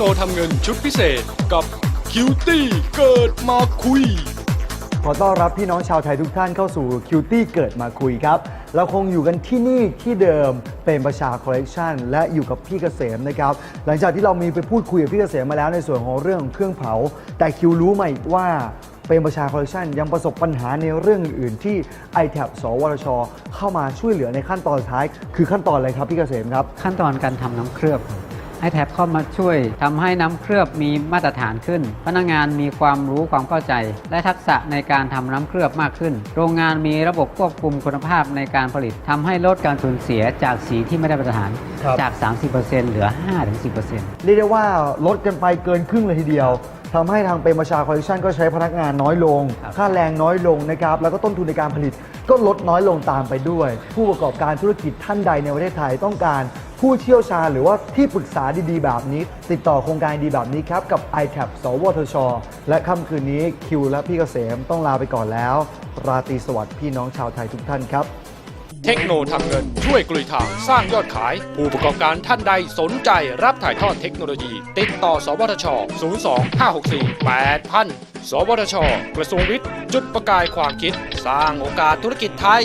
ทำเงินชุดพิเศษกับคิวตี้เกิดมาคุย ขอต้อนรับพี่น้องชาวไทยทุกท่านเข้าสู่คิวตี้เกิดมาคุยครับ เราคงอยู่กันที่นี่ที่เดิมเป็นประชาคอลเลกชันและอยู่กับพี่เกษมนะครับ หลังจากที่เรามีไปพูดคุยกับพี่เกษมมาแล้วในส่วนของเรื่องของเครื่องเผา แต่คิวรู้มาอีกว่าเป็นประชาคอลเลกชันยังประสบปัญหาในเรื่องอื่นๆที่ i t a b สวทช เข้ามาช่วยเหลือในขั้นตอนสุดท้าย คือขั้นตอนอะไรครับพี่เกษมครับ ขั้นตอนการทำน้ำเคลือบ ไอแท็บเข้ามาช่วยทำให้น้ำเคลือบมีมาตรฐานขึ้น พนักงานมีความรู้ความเข้าใจ และทักษะในการทำน้ำเคลือบมากขึ้น โรงงานมีระบบควบคุมคุณภาพในการผลิตทำให้ลดการสูญเสียจากสีที่ไม่ได้มาตรฐานครับจาก 30%เหลือ 5-10%เรียกได้ว่าลดกันไปเกินครึ่งเลยทีเดียวทำให้ทางเป็นประชาคอลเลคชันก็ใช้พนักงานน้อยลงครับค่าแรงน้อยลงนะครับ แล้วก็ต้นทุนในการผลิตก็ลดน้อยลงตามไปด้วย ผู้ประกอบการธุรกิจท่านใดในประเทศไทยต้องการ ผู้เชี่ยวชาญหรือว่าที่ปรึกษาดีๆ แบบนี้ ติดต่อโครงการดีแบบนี้ครับ กับ i t a b สวทช และค่ำคืนนี้คิวและพี่เกษมต้องลาไปก่อนแล้ว ราตรีสวัสดิ์พี่น้องชาวไทยทุกท่านครับ เทคโนทำเงินช่วยกลุยทางสร้างยอดขาย ผู้ประกอบการท่านใดสนใจรับถ่ายทอดเทคโนโลยี ติดต่อ สวทช 02 564 8000 สวทช กระทรวงวิทย์ จุดประกายความคิด สร้างโอกาสธุรกิจไทย